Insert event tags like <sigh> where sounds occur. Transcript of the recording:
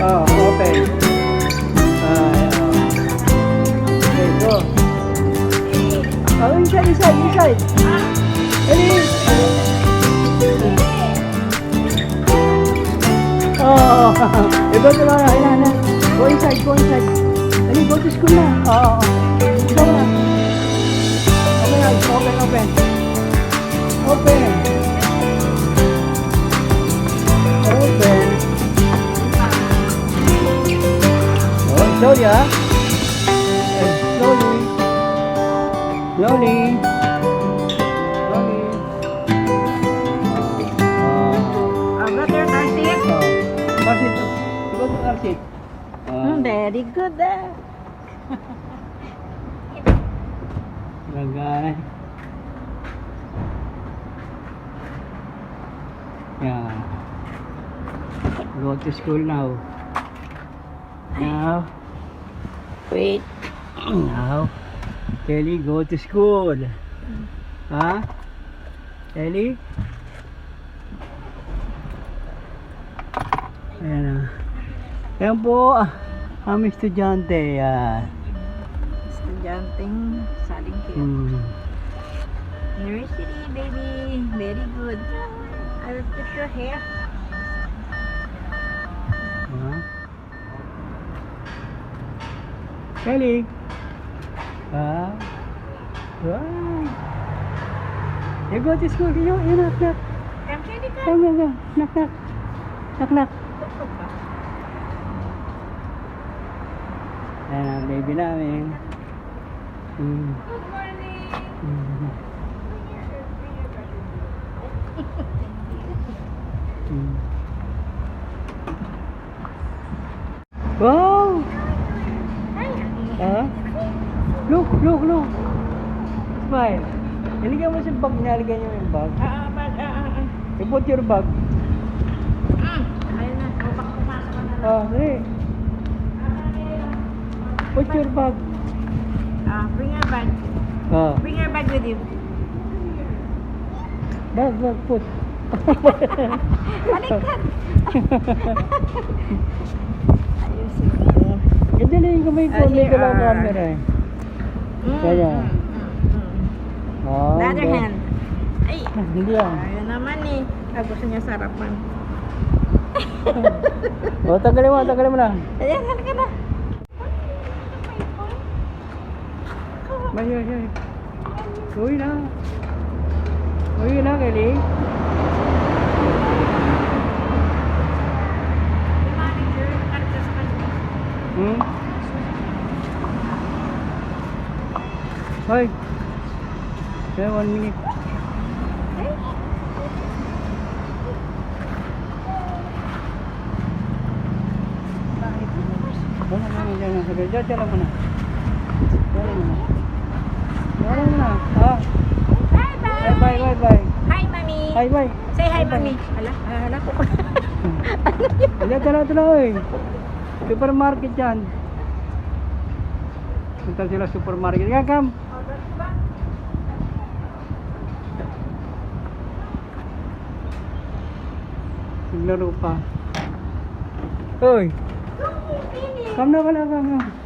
Oh, open. Uh, ah, okay, go. Oh, inside, inside, inside. It. Oh, you go to the ayan, ayan. Go inside, go inside. And go to school na. Oh, oh, oh. go na. Open, open, open. Open. Ah. Eh, Slowly. Slowly. Slowly. Ah. Uh, brother, Tarsit. Oh. Bakit? Go to very good ah. Lagay. Yeah. Go to school now. Now. Wait. Now. Kelly, go to school. Ha? Kelly? Ayan na. Ayan po, ah, aming estudyante. Yan. Estudyanteng salingkit. Hmm. University, baby. Very good. I will put your hair. Kelly? Ha? Wow. You go to school. You, you knock, knock. Come, Kelly, come. Come, come, come. Knock, knock. Knock, knock. Ayan ang baby namin. Hmm. Good morning. Hmm. Hmm. <laughs> Wow! Look, look, look. Smile. Nilagyan mo sa bag niya, nilagyan niyo yung bag. Ah, ah, bag, ah, ah, ah. You put your bag. Mm. Ayun na. O, baka pumasok na lang. Oh, dali. Put your bag. Ah, bring your bag. Oh, Bring your bag with you. bag, bag, put. <laughs> Baliktad. <laughs> Ayusin. Ganda na yung kamay ko, Ah, may here dalawa are- camera eh. Mm, Kaya. mm, mm. Oh, The other hand. Ay. Hindi yan. Ayun naman eh. Ah, gusto niya sarapan. O, <laughs> Oh, tagalin mo, tagalin mo na. Ayan, halika na. May, may, may. Uwi na. Uwi na, Kelly. Manager, karga sa kanya. Hmm? Hoy. Kaya one minute. Wala na, wala na. Sige, dyan, dyan lang. Wala na. Wala na. Ah, Bye bye, bye. bye, bye, bye. Hi, mami. Bye, bye. Say hi, mami. Hala, hala ko. Wala, tala, tala, oy. Supermarket yan. Punta sila supermarket. Kaya, kam. Naglaro pa. Uy! Come na, wala, wala, wala.